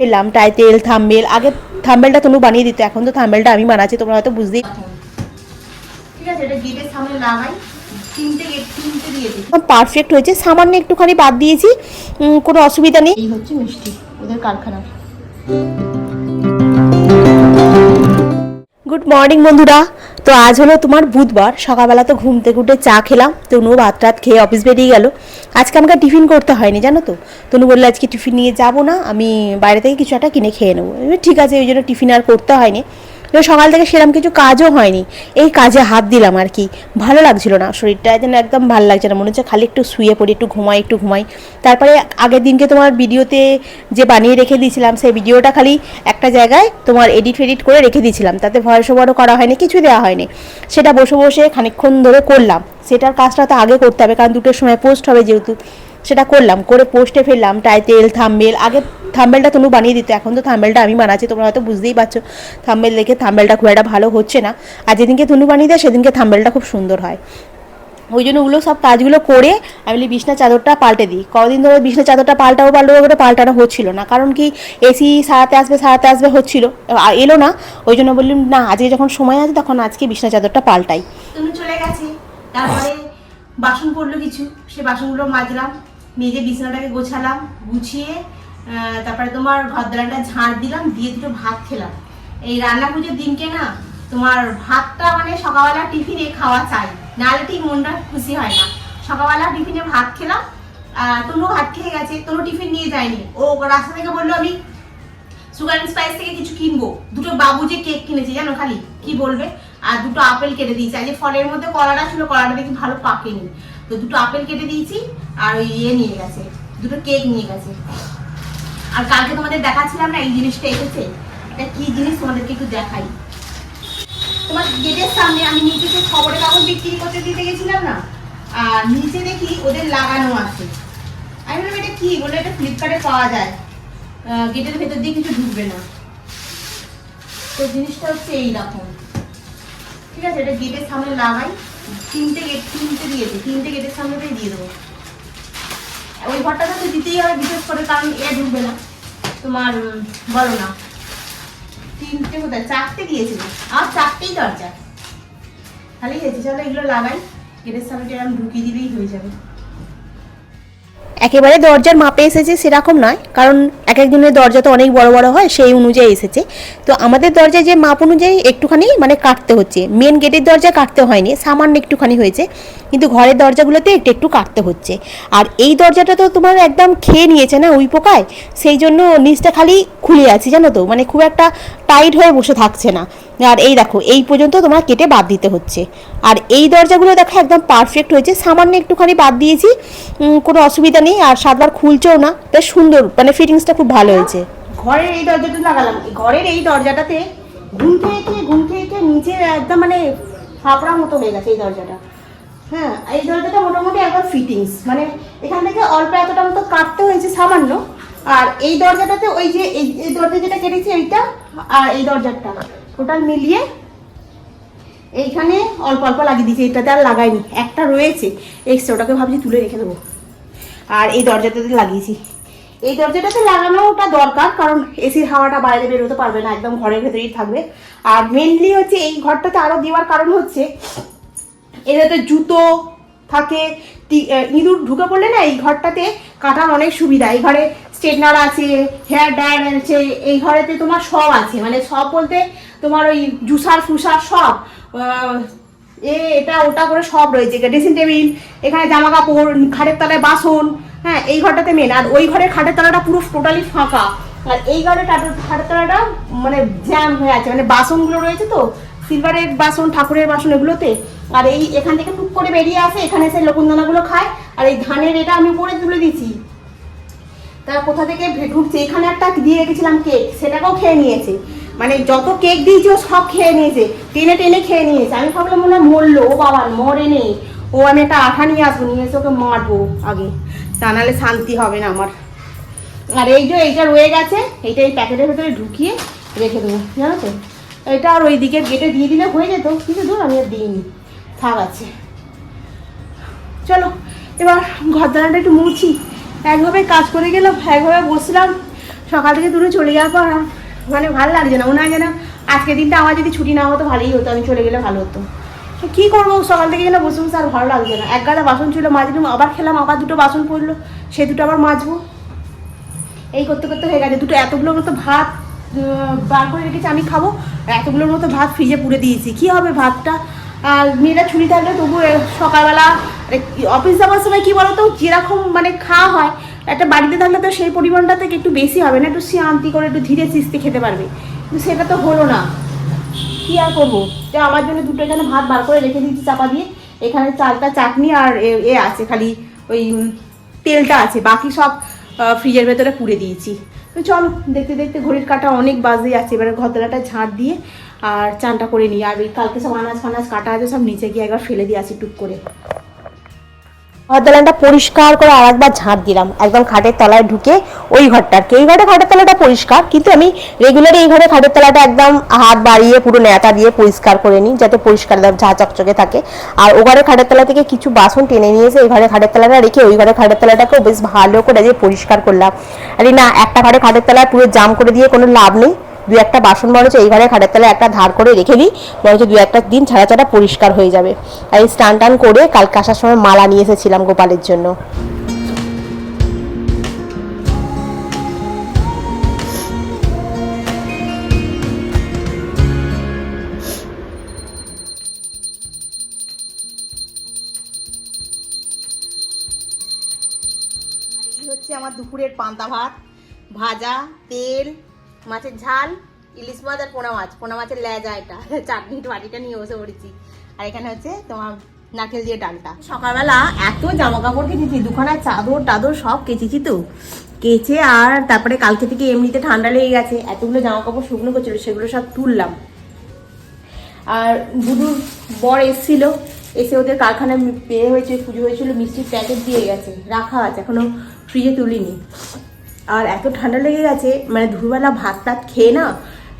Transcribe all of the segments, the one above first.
পেলাম title thumbnail আগে থাম্বেলটা তুমি বানিয়ে দিত এখন তো থাম্বেলটা আমি বানাচ্ছি তোমরা হয়তো বুঝতেই ঠিক আছে এটা গেটের সামনে লাগাই পারফেক্ট হয়েছে সামান্য একটুখানি বাদ দিয়েছি কোনো অসুবিধা নেই। এই হচ্ছে মিষ্টি ওদের কারখানার গুড মর্নিং বন্ধুরা। তো আজ হলো তোমার বুধবার। সকালবেলা তো ঘুম থেকে উঠে চা খেলাম। তনু ভাত রাত খেয়ে অফিস বেরিয়ে গেল। আজকে আমাকে টিফিন করতে হয়নি, জানো তো? তনু বলল, আজকে টিফিন নিয়ে যাব না। আমি বাইরে থেকে কিছু একটা কিনে খেয়ে নেব। ঠিক আছে, ওই জন্য টিফিন আর করতে হয়নি। সকাল থেকে সেরকম কিছু কাজও হয়নি। এই কাজে হাত দিলাম আর কি। ভালো লাগছিল না, শরীরটা যেন একদম ভালো লাগছে না। মনে হচ্ছে খালি একটু শুয়ে পড়ি, একটু ঘুমাই একটু ঘুমাই। তারপরে আগের দিনকে তোমার ভিডিওতে যে বানিয়ে রেখে দিয়েছিলাম, সেই ভিডিওটা খালি একটা জায়গায় তোমার এডিট ফেডিট করে রেখে দিয়েছিলাম। তাতে ভয়েস ওভারও করা হয়নি, কিছু দেওয়া হয়নি। সেটা বসে বসে খানিকক্ষণ ধরে করলাম। সেটার কাজটা তো আগে করতে হবে, কারণ দুটোর সময় পোস্ট হবে যেহেতু। সেটা করলাম, করে পোস্টে ফেললাম টাইটেল থাম্বেল আগে থাম্বেলটা তনু বানিয়ে দিত, এখন তো থাম্বেলটা আমি বানাচ্ছি, তোমরা হয়তো বুঝতেই পারছ থাম্বেল দেখে থাম্বেলটা খুব একটা ভালো হচ্ছে না, আর যেদিনকে তনু বানিয়ে দেয়, সেদিনকে থাম্বেলটা খুব সুন্দর হয়। ওই জন্য ওগুলো সব কাজগুলো করে, আমি বলি বিছনা চাদরটা পাল্টে দিই, কদিন ধরে বিছনা চাদরটা পাল্টাবো পাল্টাবো করে পাল্টানো হচ্ছিল না, কারণ কি এসি সারাতে আসবে সারাতে আসবে হচ্ছিল এলো না, ওই জন্য বললাম, না, আজকে যখন সময় আছে, তখন আজকে বিছনা চাদরটা পাল্টাই। তুমি চলে গেছে, তারপরে বাসন পড়ল কিছু, সে বাসনগুলো মাজলাম মেজে বিছানাটাকে গোছালাম, গুছিয়ে তারপরে তোমার দালানটা ঝাড় দিলাম, দিয়ে দুটো ভাত খেলাম। এই রান্না পুজোর দিনকে না, তোমার ভাতটা মানে সকালবেলা টিফিনে খাওয়া চাই। নাহলে ঠিক মনটা খুশি হয় না। সকালবেলা টিফিনে ভাত খেলাম তনু ভাত খেয়ে গেছে, তনু টিফিন নিয়ে যায়নি। ও রাস্তা থেকে বলল, আমি সুগার অ্যান্ড স্পাইস থেকে কিছু কিনবো। দুটো বাবু যে কেক কিনেছে, জানো খালি? কি বলবে? আর দুটো আপেল কেটে দিয়েছি। যে ফলের মধ্যে কলাটা ছিল, কলাটা দেখি ভালো পাকেনি। তো দুটো আপেল কেটে দিয়েছি, আর ওই ইয়ে নিয়ে গেছে, দুটো কেক নিয়ে গেছে। আর কালকে তোমাদের দেখাচ্ছিলাম না, এই জিনিসটা এসেছে। এটা কি জিনিস তোমাদেরকে একটু দেখাই। তোমার গেটের সামনে আমি নিচে যে খবরের কাগজ বিক্রি করতে দিতে গেছিলাম না, আর নিচে দেখি ওদের লাগানো আছে। আমি বললাম, এটা কি? বলে এটা ফ্লিপকার্টে পাওয়া যায়। গেটের ভেতর দিয়ে কিছু ঢুকবে না। তো জিনিসটা হচ্ছে এইরকম। ঠিক আছে, এটা গেটের সামনে লাগাই। তিনটে গেট তিনটে দিয়েছে তিনটে গেটের সামনেটাই দিয়ে দেবো। ওই ঘরটাতে তো দিতেই হবে বিশেষ করে, কারণ এ ঢুকবে না। তোমার বলো না। তিনটে কোথায় চারটে দিয়েছিল। আর চারটেই দরজা। খালি হয়েছে, চলো এগুলো লাগাই। গেটের সামনে এরকম ঢুকিয়ে দিলেই হয়ে যাবে। একেবারে দরজার মাপে এসেছে সেরকম নয়, কারণ এক একজনের দরজা তো অনেক বড় বড় হয়, সেই অনুযায়ী এসেছে। তো আমাদের দরজায় যে মাপ অনুযায়ী একটুখানি মানে কাটতে হচ্ছে মেন গেটের দরজা কাটতে হয়নি, সামান্য একটুখানি হয়েছে, কিন্তু ঘরের দরজাগুলোতে একটু একটু কাটতে হচ্ছে। আর এই দরজাটা তো তোমার একদম খেয়ে নিয়েছে না ওই পোকায়, সেই জন্য নিচটা খালি খুলে আছে, জানো তো? মানে খুব একটা টাইট হয়ে বসে থাকছে না। আর এই দেখো, এই পর্যন্ত তোমার কেটে বাদ দিতে হচ্ছে। আর এই দরজাগুলো দেখো একদম পারফেক্ট হয়েছে। সামান্য একটুখানি বাদ দিয়েছি কোনো অসুবিধা নেই। আর সাতবার খুলছেও না। বেশ সুন্দর মানে ফিটিংসটা খুব ভালো হয়েছে। ঘরের এই দরজাটা লাগালাম। ঘরের এই দরজাটাতে ঘুম থেকে ঘুম থেকে নিচে একদম মানে ফাপড়া মতো হয়ে গেছে এই দরজাটা। হ্যাঁ এই দরজাটা মোটামুটি একদম ফিটিংস মানে এখান থেকে অল্প এতটা মতো কাটতে হয়েছে সামান্য। আর এই দরজাটাতে ওই যে এই দরজা যেটা কেটেছি, এইটা আর এই দরজাটা। টোটাল মিলিয়ে এইখানে অল্প অল্প লাগিয়ে দিয়েছি, এটাতে আর লাগাইনি। একটা রয়েছে এক্সট্রা ওটাকে ভাবছি তুলে রেখে দেবো। আর এই দরজাটাতে লাগিয়েছি। এই দরজাটাতে লাগানোটা দরকার, কারণ এসির হাওয়াটা বাইরে বেরোতে পারবে না, একদম ঘরের ভেতরেই থাকবে। আর মেনলি হচ্ছে এই ঘরটাতে আরও দেওয়ার কারণ হচ্ছে, এটাতে জুতো থাকে ইঁদুর ঢুকে পড়লে না এই ঘরটাতে কাটার অনেক সুবিধা। এই ঘরে স্ট্রেটনার আছে, হেয়ার ড্রায়ার আছে এই ঘরেতে তোমার সব আছে। মানে সব বলতে তোমার ওই জুসার, ফুসার সব এ, এটা, ওটা করে সব রয়েছে। ড্রেসিং টেবিল এখানে জামা কাপড় খাটের তলায় বাসন হ্যাঁ এই ঘরটাতে মেন আর ওই ঘরের খাটের তলাটা পুরো টোটালি ফাঁকা। আর এই ঘরের খাটের তলাটা মানে জ্যাম হয়ে আছে। মানে বাসনগুলো রয়েছে তো সিলভারের বাসন, ঠাকুরের বাসন এগুলোতে। আর এই এখান থেকে টুক করে বেরিয়ে আসে, এখানে এসে লকুনদানাগুলো খায়। আর এই ধানের এটা আমি উপরে তুলে দিছি তারা কোথা থেকে ঢুকছে এখানে একটা দিয়ে রেখেছিলাম কেক সেটাকেও খেয়ে নিয়েছে। মানে যত কেক দিয়েছে, ও সব খেয়ে নিয়েছে। টেনে টেনে খেয়ে নিয়েছে। আমি ভাবলাম মনে হয় মরলো। ও বাবা, মরে নেই। ও আমি একটা আঠা নিয়ে আসব, নিয়ে এসে ওকে মারবো আগে। তা নাহলে শান্তি হবে না আমার। আর এই যে, এইটা রয়ে গেছে। এইটা এই প্যাকেটের ভেতরে ঢুকিয়ে রেখে দেবো। জানো তো? এটা আর ওই দিকের গেটে দিয়ে দিলে হয়ে যেত। কিন্তু দূর আমি আর দিইনি। থাক আছে। চলো, এবার ঘর দানাটা একটু মুছি। একভাবে কাজ করে গেলাম, একভাবে বসলাম। সকাল থেকে দূরে চলে যাওয়ার পর মানে ভালো লাগছে না। হয় যেন আজকের দিনটা আমার যদি ছুটি না হতো ভালোই হতো, আমি চলে গেলে ভালো হতো। কী করব? সকাল থেকে গেলে বসে বসে আর ভালো লাগছে না। এক গাদা বাসন ছিল মাজলাম আবার খেলাম, আবার দুটো বাসন পড়ল, সে দুটো আবার মাজবো। এই করতে করতে হয়ে গেছে। দুটো এতগুলোর মতো ভাত বার করে রেখেছি, আমি খাব। এতগুলোর মতো ভাত ফ্রিজে পুড়ে দিয়েছি। কি হবে ভাতটা? আর মেয়েরা ছুটি থাকলে তবু সকালবেলা অফিস যাওয়ার সময় কি বলতো, যেরকম মানে খাওয়া হয়, একটা বাড়িতে থাকলে তো সেই পরিমাণটা থেকে একটু বেশি হবে না, একটু শান্তি করে, একটু ধীরে সিস্তে খেতে পারবে। কিন্তু সেটা তো হলো না। কি আর করব? যে আমার জন্য দুটো এখানে ভাত বার করে রেখে দিয়েছি চাপা দিয়ে, এখানে চালটা চাটনি আর এ- আছে খালি ওই তেলটা আছে, বাকি সব ফ্রিজের ভেতরে পুড়ে দিয়েছি। তো চলো, দেখতে দেখতে ঘড়ির কাটা অনেক বাজে আছে, এবারে ঘরতলাটা ঝাড় দিয়ে আর চানটা করে নিই। আর কালকে সব আনাজ ফানাজ কাটা আছে, সব নিচে গিয়ে একবার ফেলে দিয়ে আসি টুক করে। ঘরদালানটা পরিষ্কার করে আর একবার ঝাঁট দিলাম। একদম খাটের তলায় ঢুকে ওই ঘরটা আর কি এই ঘরে খাটের তলাটা পরিষ্কার, কিন্তু আমি রেগুলার এই ঘরে খাটের তলাটা একদম হাত বাড়িয়ে পুরো ন্যাতা দিয়ে পরিষ্কার করে নিই, যাতে পরিষ্কার ঝাঁ চকচকে থাকে। আর ও ঘরে খাটের তলা থেকে কিছু বাসন টেনে নিয়ে এসে এই ঘরে খাটের তলাটা রেখে ওই ঘরে খাটের তলাটাকেও বেশ ভালো করে যে পরিষ্কার করলাম। আরে না, একটা ঘরে খাটের তলা পুরো জাম করে দিয়ে কোনো লাভ নেই। দু একটা বাসন বরঞ্চ এই ঘরে খাটের তলায় একটা ধার করে রেখে দিই, বরঞ্চ দু একটা দিন ছাড়া ছাড়া পরিষ্কার হয়ে যাবে। আর এই স্নান টান করে কালকে আসার সময় মালা নিয়ে এসেছিলাম গোপালের জন্য। হচ্ছে আমার দুপুরের পান্তা ভাত, ভাজা, তেল মাছের ঝাল, ইলিশ মাছ আর পোনা মাছ। পোনা মাছের লেজা এটা। চাটনির বাটিটা নিয়ে বসে পড়েছি। আর এখানে হচ্ছে তোমার নারকেল দিয়ে ডালটা। সকালবেলা এত জামা কাপড় কেচেছি, দুখানা চাদর টাদর সব কেচেছি তো। কেচে আর তারপরে কালকে থেকে এমনিতে ঠান্ডা লেগে গেছে, এতগুলো জামা কাপড় শুকনো করছিল সেগুলো সব তুললাম। আর বুধুর বর এসেছিল, এসে ওদের কারখানায় পেয়ে হয়েছে, পুজো হয়েছিল, মিষ্টির প্যাকেট দিয়ে গেছে, রাখা আছে, এখনও ফ্রিজে তুলিনি। আর এত ঠান্ডা লেগে গেছে মানে দুপুরবেলা ভাত টাত খেয়ে না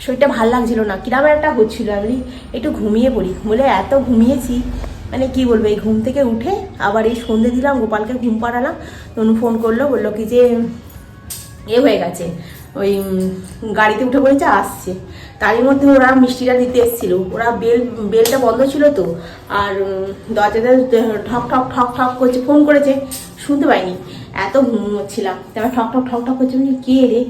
শরীরটা ভালো লাগছিল না কিরম একটা হচ্ছিল আমি একটু ঘুমিয়ে পড়ি বলে এত ঘুমিয়েছি মানে কি বলব এই ঘুম থেকে উঠে আবার এই সন্ধে দিলাম গোপালকে ঘুম পাড়ালাম তনু ফোন করল বলল কি যে এ হয়ে গেছে ওই গাড়িতে উঠে পড়েছে আসছে তারই মধ্যে ওরা মিষ্টিটা দিতে এসেছিল ওরা বেল বেলটা বন্ধ ছিল তো আর দরজাটা ঠক ঠক ঠক ঠক করছে ফোন করেছে শুনতে পাইনি এত ঘুমোচ্ছিলাম। তারপর ঠক ঠক ঠক ঠক করছে মানে কে রে?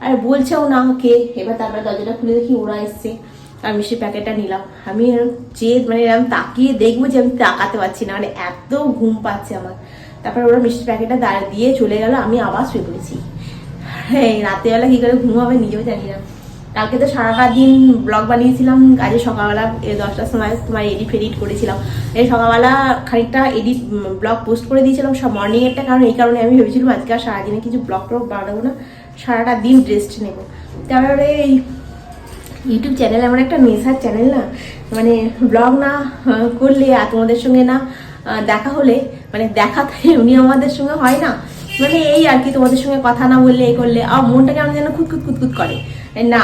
আর বলছেও না কে। এবার তারপরে দরজাটা খুলে দেখি ওরা এসছে। আর মিষ্টির প্যাকেটটা নিলাম। আমি যে মানে এরকম তাকিয়ে দেখব যে, আমি তাকাতে পারছি না। মানে এত ঘুম পাচ্ছে আমার। তারপর ওরা মিষ্টির প্যাকেটটা দাঁড় দিয়ে চলে গেল। আমি আবার শুয়ে পড়েছি। হ্যাঁ রাতেরবেলা কী করে ঘুমাবে নিজেও জানি না। কালকে তো সারাটা দিন ব্লগ বানিয়েছিলাম আজকে সকালবেলা এ দশটার সময় তোমার এডিট ফেডিট করেছিলাম। এই সকালবেলা খানিকটা এডিট ব্লগ পোস্ট করে দিয়েছিলাম, সব মর্নিংয়েরটা কারণ, এই কারণে আমি ভেবেছিলাম আজকে আর সারাদিনে কিছু ব্লগ টক বানাবো না, সারাটা দিন রেস্ট নেব। তারপরে এই ইউটিউব চ্যানেল এমন একটা নেশার চ্যানেল না মানে ব্লগ না করলে আর তোমাদের সঙ্গে না দেখা হলে মানে দেখা এমনি আমাদের সঙ্গে হয় না। মানে এই আর কি তোমাদের সঙ্গে কথা না বললে এই করলে আর মনটা কেমন যেন খুঁতখুত খুঁতখুত করে। এ না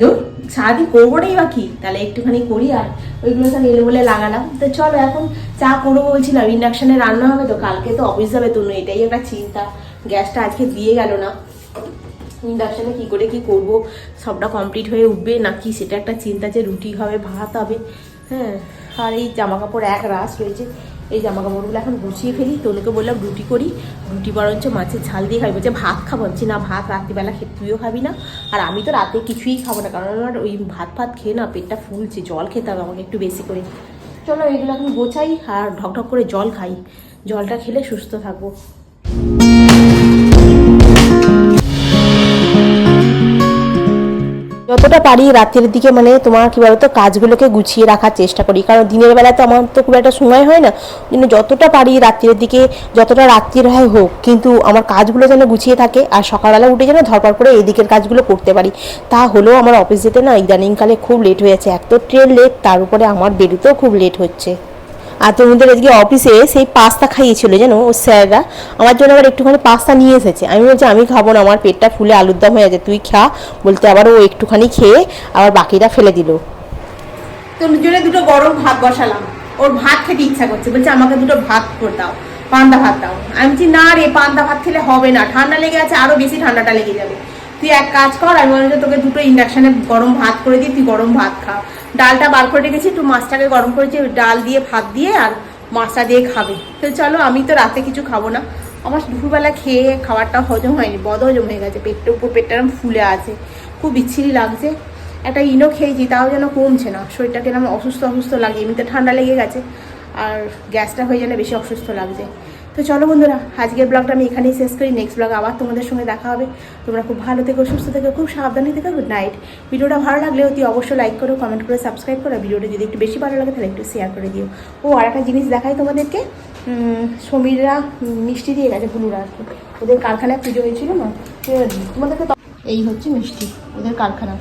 ধুর, সারাদিন করবোটাই বা কি? তাহলে একটুখানি করি আর ওইগুলো সব এলো বলে লাগালাম। তো চলো এখন চা করব বলছিলাম, ইন্ডাকশানে রান্না হবে তো, কালকে তো অফিস যাবে তো এটাই একটা চিন্তা। গ্যাসটা আজকে দিয়ে গেল না। ইন্ডাকশানে কি করে কি করব? সবটা কমপ্লিট হয়ে উঠবে নাকি? সেটা একটা চিন্তা যে রুটি হবে, ভাত হবে। হ্যাঁ আর এই জামা কাপড় এক রাস রয়েছে। এই জামা কাপড়গুলো এখন গুছিয়ে ফেলি। তনুকে বললাম রুটি করি। রুটি বরঞ্চ মাছের ঝাল দিয়ে খাই বলছে, ভাত খাব। না, ভাত রাত্রিবেলা খেয়ে তুইও খাবি না। আর আমি তো রাতে কিছুই খাব না। কারণ আমার ওই ভাত ফাত খেয়ে না পেটটা ফুলছে। জল খেতে হবে আমাকে একটু বেশি করে। চলো, এগুলো এখন গোছাই আর ঢকঢক করে জল খাই। জলটা খেলে সুস্থ থাকব। যতটা পারি রাতের দিকে মানে তোমার কি বলতো, কাজগুলোকে গুছিয়ে রাখার চেষ্টা করি। কারণ দিনের বেলা তো আমার তো খুব একটা সময় হয় না। কিন্তু যতটা পারি রাত্রের দিকে, যতটা রাত্রির হয় হোক, কিন্তু আমার কাজগুলো যেন গুছিয়ে থাকে আর সকালবেলা উঠে যেন ধরপড় করে এই দিকের কাজগুলো করতে পারি। তা হলেও আমার অফিস যেতে না ইদানিংকালে খুব লেট হয়ে যাচ্ছে। এক তো ট্রেন লেট তার উপরে আমার বেরোতেও খুব লেট হচ্ছে। আর তোমাদের আজকে অফিসে সেই পাস্তা খাইয়েছিল যেন ও স্যাররা। আমার জন্য আবার একটুখানি পাস্তা নিয়ে এসেছে। আমি বলছি, আমি খাব না, আমার পেটটা ফুলে আলুর দম হয়ে আছে তুই খা। বলতে আবার ও একটুখানি খেয়ে আবার বাকিটা ফেলে দিল। তোর জন্য দুটো গরম ভাত বসালাম। ওর ভাত খেতে ইচ্ছা করছে। বলছে, আমাকে দুটো ভাত করে দাও, পান্তা ভাত দাও। আমি বলছি, না রে, পান্তা ভাত খেলে হবে না। ঠান্ডা লেগে আছে আরও বেশি ঠান্ডাটা লেগে যাবে। তুই এক কাজ কর, আমি যে তোকে দুটো ইন্ডাকশানে গরম ভাত করে দিই, তুই গরম ভাত খা। ডালটা বার করে রেখেছি, একটু মাছটাকে গরম করেছি ডাল দিয়ে, ভাত দিয়ে আর মাছটা দিয়ে খাবে। তো চলো, আমি তো রাতে কিছু খাব না। আমার দুপুরবেলা খেয়ে খাবারটা হজম হয়নি, বদ হজম হয়ে গেছে। পেটটা, উপর পেটটা ফুলে আছে। খুব বিচ্ছিরি লাগছে। একটা ইনো খেয়েছি, তাও যেন কমছে না। শরীরটা কেরম অসুস্থ অসুস্থ লাগে, এমনিতে ঠান্ডা লেগে গেছে। আর গ্যাসটা হয়ে গেলে বেশি অসুস্থ লাগছে। তো চলো বন্ধুরা, আজকের ব্লগটা আমি এখানেই শেষ করি। নেক্সট ব্লগ আবার তোমাদের সঙ্গে দেখা হবে। তোমরা খুব ভালো থেকো, সুস্থ থেকো, খুব সাবধানে থেকো। গুড নাইট ভিডিওটা ভালো লাগলে অতি অবশ্যই লাইক করো কমেন্ট করে সাবস্ক্রাইব করো। ভিডিওটা যদি একটু বেশি ভালো লাগে, তাহলে একটু শেয়ার করে দিও। ও, আর একটা জিনিস দেখাই তোমাদেরকে। সমীররা মিষ্টি দিয়ে গেছে ভুলুরা আর ওদের কারখানায় পুজো হয়েছিল না? তোমাদেরকে এই হচ্ছে মিষ্টি, ওদের কারখানার